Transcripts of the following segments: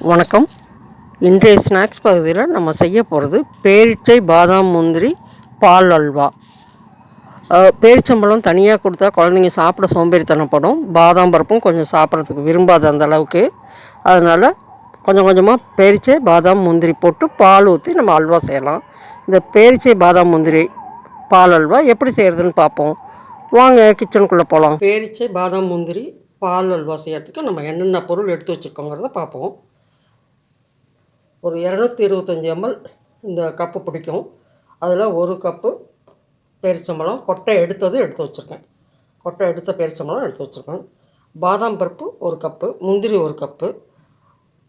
வணக்கம். இன்றைய ஸ்நாக்ஸ் பகுதியில் நம்ம செய்ய போகிறது பேரிச்சை பாதாம் முந்திரி பால் அல்வா. பேரிச்சம்பழம் தனியாக கொடுத்தா குழந்தைங்க சாப்பிட சோம்பேறித்தனப்படும். பாதாம் பருப்பும் கொஞ்சம் சாப்பிட்றதுக்கு விரும்பாத அந்த அளவுக்கு. அதனால் கொஞ்சம் கொஞ்சமாக பேரிச்சை பாதாம் முந்திரி போட்டு பால் ஊற்றி நம்ம அல்வா செய்யலாம். இந்த பேரிச்சை பாதாம் முந்திரி பால் அல்வா எப்படி செய்கிறதுன்னு பார்ப்போம். வாங்க கிச்சனுக்குள்ளே போகலாம் பேரிச்சை பாதாம் முந்திரி பால் அல்வா செய்யறதுக்கு நம்ம என்னென்ன பொருள் எடுத்து வச்சுருக்கோங்கிறத பார்ப்போம். ஒரு இரநூத்தி இருபத்தஞ்சி எம்எல் இந்த கப்பு பிடிக்கும். அதில் ஒரு கப்பு பேரிச்சம்பழம் கொட்டை எடுத்தது எடுத்து வச்சுருக்கேன். கொட்டை எடுத்த பேரிச்சம்பழம் எடுத்து வச்சுருக்கேன். பாதாம் பருப்பு ஒரு கப்பு முந்திரி ஒரு கப்பு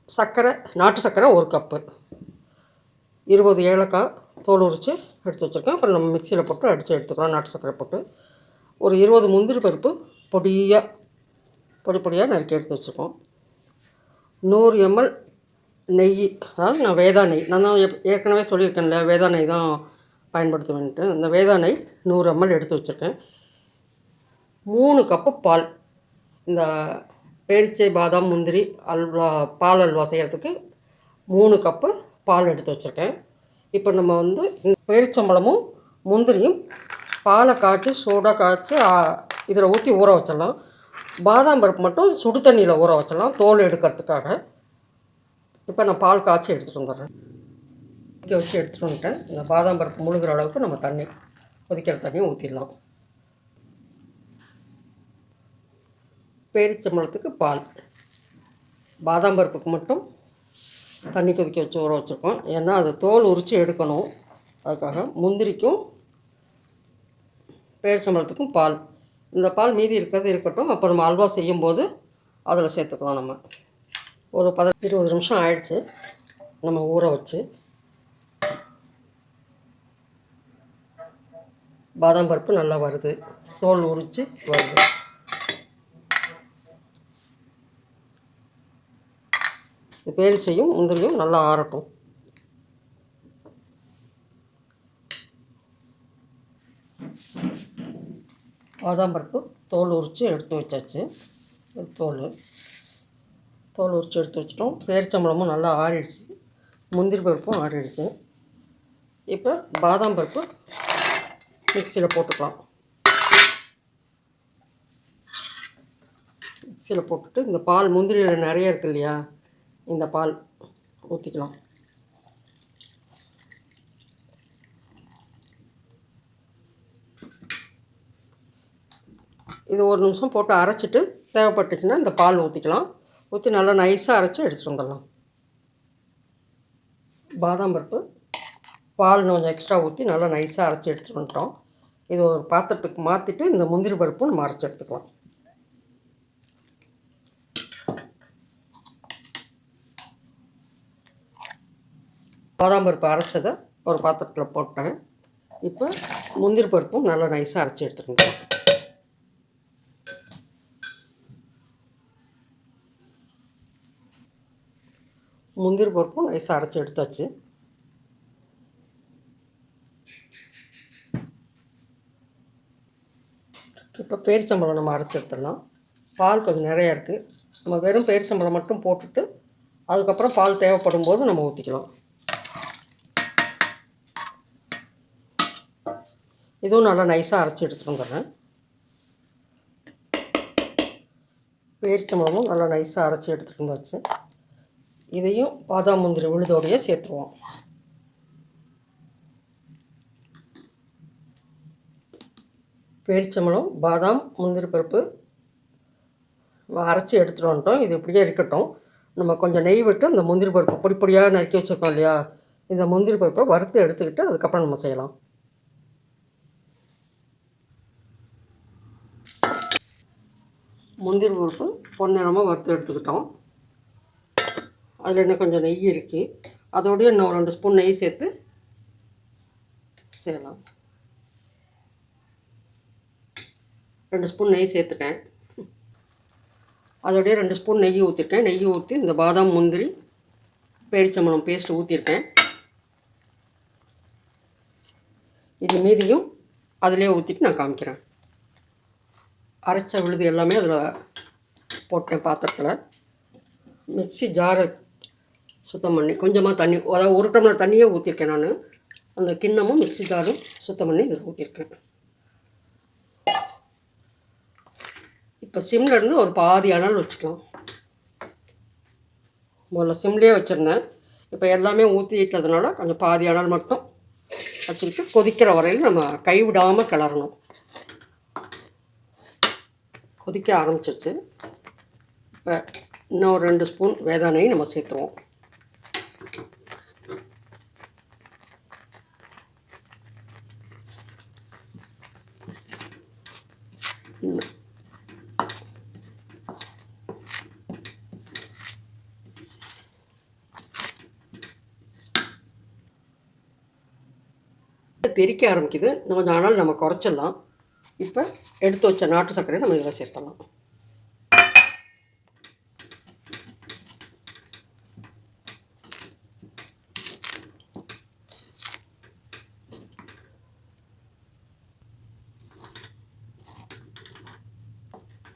சர்க்கரை நாட்டு சர்க்கரை ஒரு கப்பு. இருபது ஏலக்காய் தோல் உரித்து எடுத்து வச்சுருக்கேன். அப்புறம் நம்ம மிக்சியில் போட்டு அடித்து எடுத்துக்கலாம் நாட்டு சர்க்கரை போட்டு. ஒரு இருபது முந்திரி பருப்பு பொடியாக பொடி பொடியாக நறுக்கி எடுத்து வச்சுருக்கோம் நூறு எம்எல் நெய் அதாவது நான் வேதா நெய். நான் தான் ஏற்கனவே சொல்லியிருக்கேன்ல வேதா நெய் தான் பயன்படுத்துவேன்ட்டு. இந்த வேதா நெய் நூறு எம்எல் எடுத்து வச்சுருக்கேன். மூணு கப்பு பால். இந்த பேரிச்சை பாதாம் முந்திரி அல்வா பால் அல்வா செய்கிறதுக்கு மூணு கப்பு பால் எடுத்து வச்சுருக்கேன். இப்போ நம்ம வந்து இந்த பேரிச்சம்பழமும் முந்திரியும் பாலை காய்ச்சி சூடாக காய்ச்சி இதில் ஊற்றி ஊற வச்சிடலாம். பாதாம் பருப்பு மட்டும் சுடு தண்ணியில் ஊற வச்சிடலாம் தோல் எடுக்கிறதுக்காக. இப்போ நான் பால் காய்ச்சி எடுத்துகிட்டு வந்துடுறேன். கொதிக்க வச்சு எடுத்துகிட்டு வந்துட்டேன். இந்த பாதாம் பருப்பு முழுகிற அளவுக்கு நம்ம தண்ணி கொதிக்கிற தண்ணியை ஊற்றிடலாம் பேரிச்சம்பழத்துக்கு பால். பாதாம் பருப்புக்கு மட்டும் தண்ணி கொதிக்க வச்சு ஊற வச்சுருக்கோம். ஏன்னா அது தோல் உரித்து எடுக்கணும். அதுக்காக முந்திரிக்கும் பேரிச்சம்பழத்துக்கும் பால். இந்த பால் மீதி இருக்கிறது இருக்கட்டும். அப்போ நம்ம அல்வா செய்யும்போது அதில் சேர்த்துக்கலாம் நம்ம. ஒரு பத இருபது நிமிஷம் ஆயிடுச்சு. நம்ம ஊற வச்சு. பாதாம் பருப்பு நல்லா வருது. தோல் உரித்து வருது. இந்த பேரிச்சையும் முந்திரியும் நல்லா ஆறட்டும். பாதாம் பருப்பு தோல் உரித்து எடுத்து வச்சாச்சு. தோல். தோல் உரித்து எடுத்து வச்சிட்டோம். பேரிச்சம்பழமும் நல்லா ஆறிடுச்சு. முந்திரி பருப்பும் ஆறிடுச்சு. இப்போ பாதாம் பருப்பு மிக்சியில் போட்டுக்கலாம். மிக்சியில் போட்டுட்டு இந்த பால் முந்திரியில் நிறைய இருக்கு இல்லையா? இந்த பால் ஊற்றிக்கலாம் இது ஒரு நிமிஷம் போட்டு அரைச்சிட்டு தேவைப்பட்டுச்சுன்னா இந்த பால் ஊற்றிக்கலாம் ஊற்றி நல்லா நைஸாக அரைச்சி எடுத்துகிட்டு வந்துடலாம். பாதாம் பருப்பு பால் கொஞ்சம் எக்ஸ்ட்ரா ஊற்றி நல்லா நைஸாக அரைச்சி எடுத்துகிட்டு வந்துட்டோம். இது ஒரு பாத்திரத்துக்கு மாற்றிட்டு இந்த முந்திரி பருப்பும் நம்ம அரைச்சி எடுத்துக்கலாம். பாதாம் பருப்பு அரைச்சதை ஒரு பாத்திரத்தில் போட்டேன். இப்போ முந்திரி பருப்பும் நல்லா நைஸாக அரைச்சி எடுத்துக்கணும் முந்திரி பருப்பும் நைஸாக அரைச்சி எடுத்தாச்சு. இப்போ பேரிச்சம்பழம் நம்ம அரைச்சி எடுத்துடலாம். பால் கொஞ்சம் நிறையா இருக்குது நம்ம வெறும் பேரிச்சம்பழம் மட்டும் போட்டுட்டு அதுக்கப்புறம் பால் தேவைப்படும் போது நம்ம ஊற்றிக்கலாம் இதுவும் நல்லா நைஸாக அரைச்சி எடுத்துகிட்டு வந்துடுறேன். பேரிச்சம்பழமும் நல்லா நைஸாக அரைச்சி எடுத்துகிட்டு வந்தாச்சு. இதையும் பாதாம் முந்திரி உழுதோடையே சேர்த்துருவோம். பேரிச்சம்பழம் பாதாம் முந்திரி பருப்பு அரைச்சி எடுத்துகிட்டு வந்துட்டோம். இது இப்படியே இருக்கட்டும். நம்ம கொஞ்சம் நெய் விட்டு இந்த முந்திரி பருப்பு பொடி பொடியாக நறுக்கி வச்சுருக்கோம் இல்லையா? இந்த முந்திரி பருப்பை வறுத்து எடுத்துக்கிட்டு அதுக்கப்புறம் நம்ம செய்யலாம். முந்திரி பருப்பு பொன்னிறமாக வறுத்து எடுத்துக்கிட்டோம். அதில் இன்னும் கொஞ்சம் நெய் இருக்குது அதோடய இன்னும் ஒரு ரெண்டு ஸ்பூன் நெய் சேர்த்து செய்யலாம். ரெண்டு ஸ்பூன் நெய் சேர்த்துட்டேன். அதோடய ரெண்டு ஸ்பூன் நெய் ஊற்றிட்டேன் நெய் ஊற்றி இந்த பாதாம் முந்திரி பேரிச்சம்பழம் பேஸ்ட் ஊற்றிருக்கேன் இது மீதியும் அதிலே ஊற்றிட்டு நான் காமிக்கிறேன். அரைச்ச விழுது எல்லாமே அதில் போட்டேன் பாத்திரத்தில். மிக்ஸி ஜாரை சுத்தம் பண்ணி கொஞ்சமாக தண்ணி அதாவது ஒரு டம்ளர் தண்ணியே ஊற்றிருக்கேன் நான். அந்த கிண்ணமும் மிக்சி ஜாரும் சுத்தம் பண்ணி இதில் ஊற்றிருக்கேன் இப்போ சிம்ல இருந்து ஒரு பாதி அனல் வச்சுக்கலாம். முதல்ல சிம்லேயே வச்சுருந்தேன். இப்போ எல்லாமே ஊற்றிட்டதுனால கொஞ்சம் பாதி அனல் மட்டும் வச்சுக்கிட்டு கொதிக்கிற வரையில் நம்ம கைவிடாமல் கிளறணும். கொதிக்க ஆரம்பிச்சிருச்சு. இப்போ இன்னும் ஒரு ரெண்டு ஸ்பூன் வேதானையும் நம்ம சேர்த்துருவோம். தெறிக்க ஆரம்பிக்குது. நம்ம கொஞ்சம் ஆனால் நம்ம குறைச்சிடலாம். இப்போ எடுத்து வச்ச நாட்டு சர்க்கரை நம்ம இதில் சேர்த்தலாம்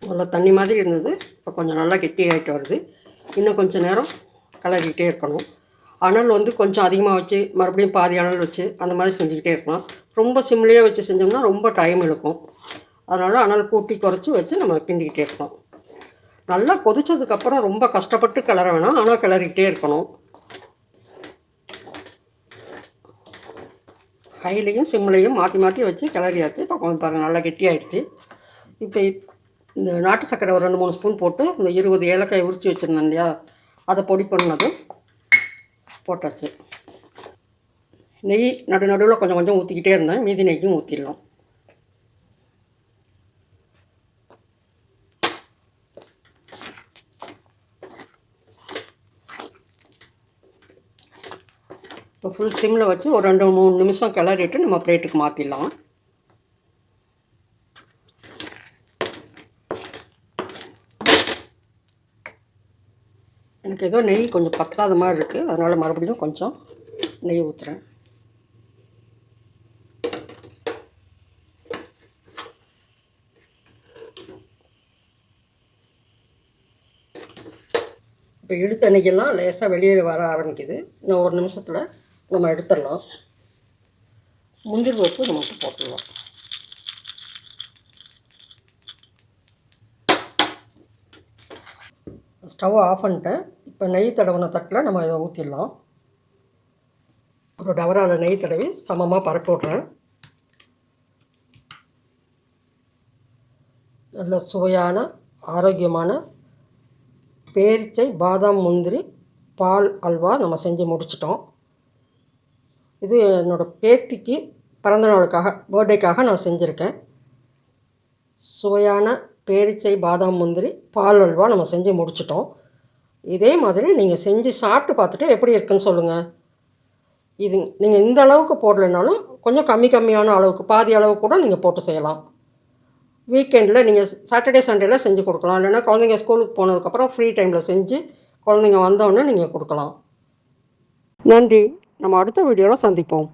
நல்லா தண்ணி மாதிரி இருந்தது. இப்போ கொஞ்சம் நல்லா கெட்டியாகிட்டு வருது. இன்னும் கொஞ்சம் நேரம் கலரிக்கிட்டே இருக்கணும். அனல் வந்து கொஞ்சம் அதிகமாக வச்சு மறுபடியும் பாதி அனல் வச்சு அந்த மாதிரி செஞ்சுக்கிட்டே இருக்கலாம். ரொம்ப சிம்லேயே வச்சு செஞ்சோம்னா ரொம்ப டைம் இழுக்கும் அதனால் அனல் கூட்டி குறைச்சி வச்சு நம்ம கிண்டிக்கிட்டே இருக்கோம் நல்லா கொதிச்சதுக்கப்புறம் ரொம்ப கஷ்டப்பட்டு கிளற வேணாம். ஆனால் கிளறிக்கிட்டே இருக்கணும். கையிலையும் சிம்லையும் மாற்றி மாற்றி வச்சு கிளறியாச்சு. இப்போ கொஞ்சம் பாருங்கள் நல்லா கெட்டியாயிடுச்சு இப்போ இந்த நாட்டு சர்க்கரை ஒரு ரெண்டு மூணு ஸ்பூன் போட்டு இந்த இருபது ஏலக்காய் உரித்து வச்சுருந்தேன் இல்லையா? அதை பொடி பண்ணதும் போட்டாச்சு. நெய் நடு நடுவில் கொஞ்சம் கொஞ்சம் ஊற்றிக்கிட்டே இருந்தேன். மீதி நெய்யும் ஊற்றிடலாம் இப்போ ஃபுல் சிம்மில் வச்சு ஒரு ரெண்டு மூணு நிமிஷம் கிளறிட்டு நம்ம பிளேட்டுக்கு மாற்றிடலாம் எனக்கு ஏதோ நெய் கொஞ்சம் பத்தாத மாதிரி இருக்குது அதனால் மறுபடியும் கொஞ்சம் நெய் ஊற்றுறேன் இப்போ இழுத்த நெய்யெல்லாம் லேசாக வெளியே வர ஆரம்பிக்குது. இன்னும் ஒரு நிமிஷத்தில் நம்ம எடுத்துடலாம். முந்திரி பருப்பு நம்ம போட்டுடலாம். ஸ்டவ் ஆஃப் பண்ணிட்டேன். இப்போ நெய் தடவின தட்டில் நம்ம இதை ஊற்றிடலாம் ஒரு டவரால் நெய் தடவி சமமாக பரப்பி விட்றேன். நல்ல சுவையான ஆரோக்கியமான பேரிச்சை பாதாம் முந்திரி பால் அல்வா நம்ம செஞ்சு முடிச்சிட்டோம். இது என்னோடய பேத்திக்கு பிறந்த நாளுக்காக பர்த்டேக்காக நான் செஞ்சுருக்கேன். சுவையான பேரிச்சை பாதாம் முந்திரி பால் அல்வா நம்ம செஞ்சு முடிச்சிட்டோம். இதே மாதிரி நீங்கள் செஞ்சு சாப்பிட்டு பார்த்துட்டு எப்படி இருக்குன்னு சொல்லுங்கள் இது நீங்கள் இந்த அளவுக்கு போடலைனாலும் கொஞ்சம் கம்மி கம்மியான அளவுக்கு பாதி அளவு கூட நீங்கள் போட்டு செய்யலாம். வீக்கெண்டில் நீங்கள் சாட்டர்டே சண்டேல செஞ்சு கொடுக்கலாம். இல்லைன்னா குழந்தைங்க ஸ்கூலுக்கு போனதுக்கப்புறம் ஃப்ரீ டைமில் செஞ்சு குழந்தைங்க வந்தோடனே நீங்கள் கொடுக்கலாம். நன்றி. நம்ம அடுத்த வீடியோவில் சந்திப்போம்.